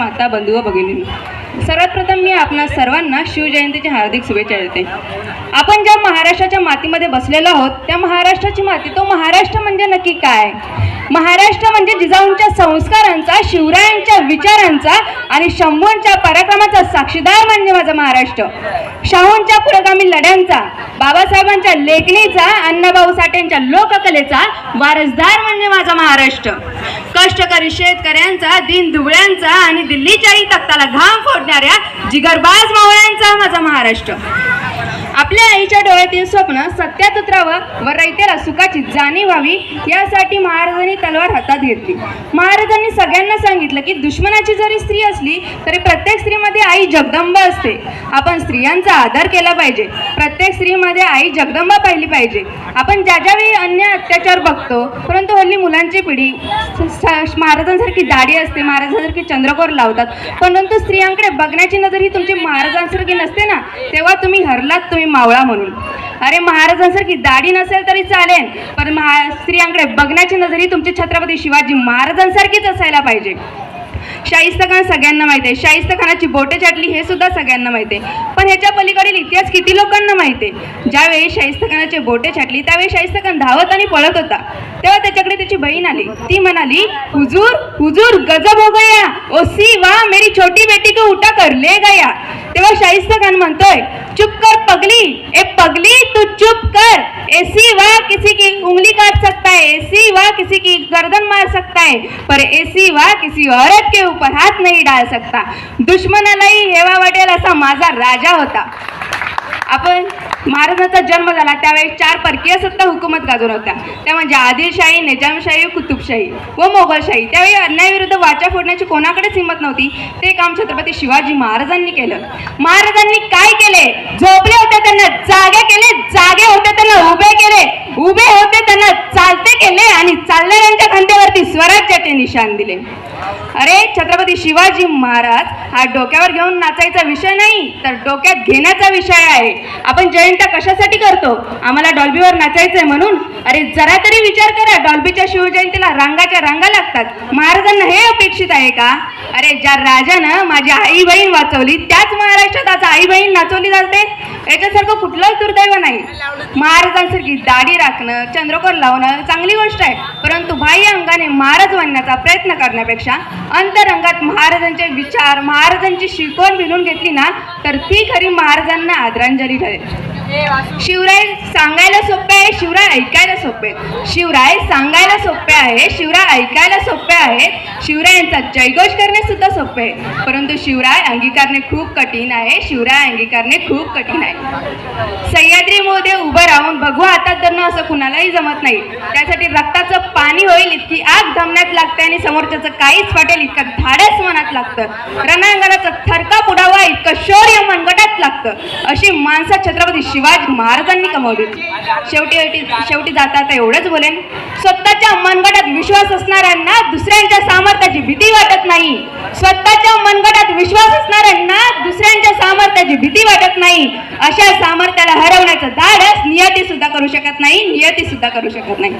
माता बंधू व भगिनी. सर्वात प्रथम मी आपणा सर्वांना शिवजयंतीच्या हार्दिक शुभेच्छा देते. आपण ज्या महाराष्ट्राच्या मातीमध्ये बसलेलो आहोत त्या महाराष्ट्राची माती तो महाराष्ट्र म्हणजे नक्की काय? महाराष्ट्र म्हणजे जिजाऊंच्या संस्कारांचा शिवरायांच्या विचारांचा आणि शंभूंच्या पराक्रमाचा साक्षीदार म्हणजे माझा महाराष्ट्र. शाहूंच्या पुरोगामी लढ्यांचा बाबासाहेबांच्या लेखणीचा अण्णाभाऊ साठेंच्या लोककलेचा वारसदार म्हणजे माझा महाराष्ट्र. कष्टकरी शेतकऱ्यांचा दिन दुबळ्यांचा आणि दिल्लीच्याही तख्ताला घाम फोडणाऱ्या जिगरबाज मावळ्यांचा माझा महाराष्ट्र. आपल्या आईच्या डोळ्यातील स्वप्न सत्यात उतरावं व रयतेला सुखाची जाणीव व्हावी यासाठी महाराजांनी तलवार हातात घेतली. महाराजांनी सगळ्यांना सांगितलं की दुश्मनाची जरी स्त्री असली तरी प्रत्येक स्त्रीमध्ये आई जगदंबा असते. आपण स्त्रियांचा आदर केला पाहिजे. प्रत्येक स्त्रीमध्ये आई जगदंबा पाहिली पाहिजे. आपण ज्या ज्यावेळी अन्य अत्याचार बघतो परंतु हल्ली मुलांची पिढी महाराजांसारखी दाढी असते महाराजांसारखी चंद्रकोर लावतात. परंतु स्त्रियांकडे बघण्याची नजर ही तुमची महाराजांसारखी नसते ना? तेव्हा तुम्ही हरलात तुम्ही मावळा म्हणून. अरे महाराजांसारखी दाढी नसेल तरी चालेल पण महा स्त्रियांकडे बघण्याची नजर ही तुमची छत्रपती शिवाजी महाराजांसारखीच असायला पाहिजे. शाहिस्ता खान सगळ्यांना माहीत आहे. शाहिस्ता खानाची बोटे चाटली हे सुद्धा सगळ्यांना माहिती आहे. पण ह्याच्या पलीकडील इतिहास किती लोकांना माहिती आहे? ज्यावेळी शाहिस्ता खानाचे बोटे छाटली त्यावेळी शाहिस्ता खान धावत आणि पळत होता. तेव्हा त्याच्याकडे त्याची बहीण आली. ती म्हणाली हुजूर हुजूर गजब हो गया. ओ सी वा मेरी छोटी बेटी को उठा कर ले गया. तेव्हा शाहिस्ता खान म्हणतोय चुप कर पगली. ए पगली तू चुप कर। ऐसी वह किसी की उंगली काट सकता है ऐसी वह किसी की गर्दन मार सकता है पर ऐसी वह किसी औरत के ऊपर हाथ नहीं डाल सकता। दुश्मनालाही हेवा वाटेल असा माझा राजा होता। आपण महाराजांचा जन्म झाला त्यावेळी चार परकीय सत्ता हुकूमत गाजवल्या होत्या. त्या म्हणजे आदिलशाही निजामशाही कुतुबशाही व मोगलशाही. त्यावेळी अन्यायाविरुद्ध वाचा फोडण्याची कोणाकडेच हिंमत नव्हती ते काम छत्रपती शिवाजी महाराजांनी केलं. महाराजांनी काय केले? झोपले त्यांना जागे केले जागे होते त्यांना उभे केले उभे होते त्यांना चालते केले आणि चालणाऱ्यांच्या खांद्यावरती स्वराज्याचे निशाण दिले. अरे छत्रपती शिवाजी महाराज हा डोक्यावर घेऊन नाचायचा विषय नाही तर डोक्यात घेण्याचा विषय आहे. आपण जयंत्या कशासाठी करतो? आम्हाला डॉल्बीवर नाचायचंय म्हणून? अरे जरा तरी विचार करा डॉल्बीच्या शिवजयंतीला रांगाच्या रांगा लागतात. महाराजांना हे अपेक्षित आहे का? अरे ज्या राजानं माझी आई बहीण वाचवली त्याच महाराष्ट्रात आज आई बहीण नाचवली जाते. याच्यासारखं कुठलंच दुर्दैव नाही. महाराजांसारखी दाढी राखणं चंद्रकोर लावणं चांगली गोष्ट आहे. परंतु बाह्य अंगाने महाराज बनण्याचा प्रयत्न करण्यापेक्षा अंतरंगात महाराजांचे विचार महाराजांची शिकवण भिनून घेतली ना तर ती खरी महाराजांना आदरांजली ठरेल. शिवराय सांगायला सोपे आहे शिवराय ऐकायला सोपे शिवराय सांगायला सोपे आहे शिवराय ऐकायला सोपे आहे. शिवरायांचा जयघोष करणे सुद्धा सोपे आहे. परंतु शिवराय अंगीकारणे खूप कठीण आहे. शिवराय अंगीकारणे खूप कठीण आहे. सह्याद्री मोदे उभं राहून बघू आता करणं असं कुणालाही जमत नाही. त्यासाठी रक्ताचं पाणी होईल इतकी आग धमण्यात लागते आणि समोरच्याचं काहीच वाटेल इतकं धाडस मनात लागतं. रणांगणाचा थरका पुढावा इतकं शौर्य मनगटात लागतं. अशी माणसं छत्रपती शिवाजी महाराजांनी कमावली. शेवटी शेवटी जाता आता एवढंच बोलेन. स्वतःच्या मनगटात विश्वास असणाऱ्यांना दुसऱ्यांच्या सामर्थ्याची भीती वाटत नाही. स्वतःच्या मनगटात विश्वास असणाऱ्यांना दुसऱ्यांच्या सामर्थ्याची भीती वाटत नाही अशा सामर्थ्याला हरवण्याचं धाडस नियती सुद्धा करू शकत नाही नियती सुद्धा करू शकत नाही.